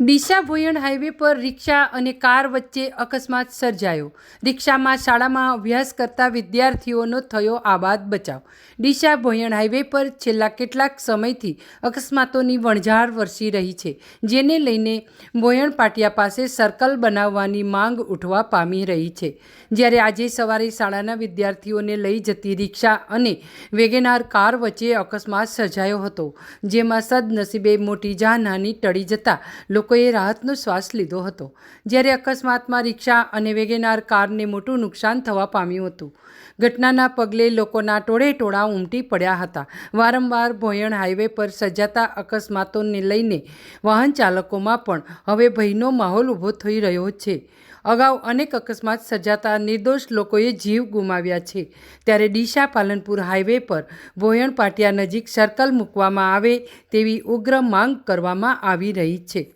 Deesa Bhoyan highway પર રિક્ષા અને car વચ્ચે અકસ્માત સર્જાયો. રિક્ષામાં શાળામાં અભ્યાસ કરતા વિદ્યાર્થીઓનો થયો આબાદ બચાવ. ડીસા ભોયણ હાઈવે પર છેલ્લા કેટલાક સમયથી અકસ્માતોની વણઝાર વરસી રહી છે, જેને લઈને ભોયણ પાટિયા પાસે સર્કલ બનાવવાની માંગ ઉઠવા પામી રહી છે. જ્યારે આજે સવારે શાળાના વિદ્યાર્થીઓને લઈ જતી રિક્ષા અને વેગેનાર કાર વચ્ચે અકસ્માત સર્જાયો હતો, જેમાં સદનસીબે મોટી જાનહાની ટળી જતા લોકોએ રાહતનો શ્વાસ લીધો હતો. જ્યારે અકસ્માતમાં રિક્ષા અને વેગેનાર કારને મોટું નુકસાન થવા પામ્યું હતું. ઘટનાના પગલે લોકોના ટોળે ટોળા ઉમટી પડ્યા હતા. વારંવાર ભોયણ હાઈવે પર સર્જાતા અકસ્માતોને લઈને વાહન ચાલકોમાં પણ હવે ભયનો માહોલ ઊભો થઈ રહ્યો છે. અગાઉ અનેક અકસ્માત સર્જાતા નિર્દોષ લોકોએ જીવ ગુમાવ્યા છે. ત્યારે ડીસા પાલનપુર હાઈવે પર ભોયણ પાટિયા નજીક સર્કલ મૂકવામાં આવે તેવી ઉગ્ર માંગ કરવામાં આવી રહી છે.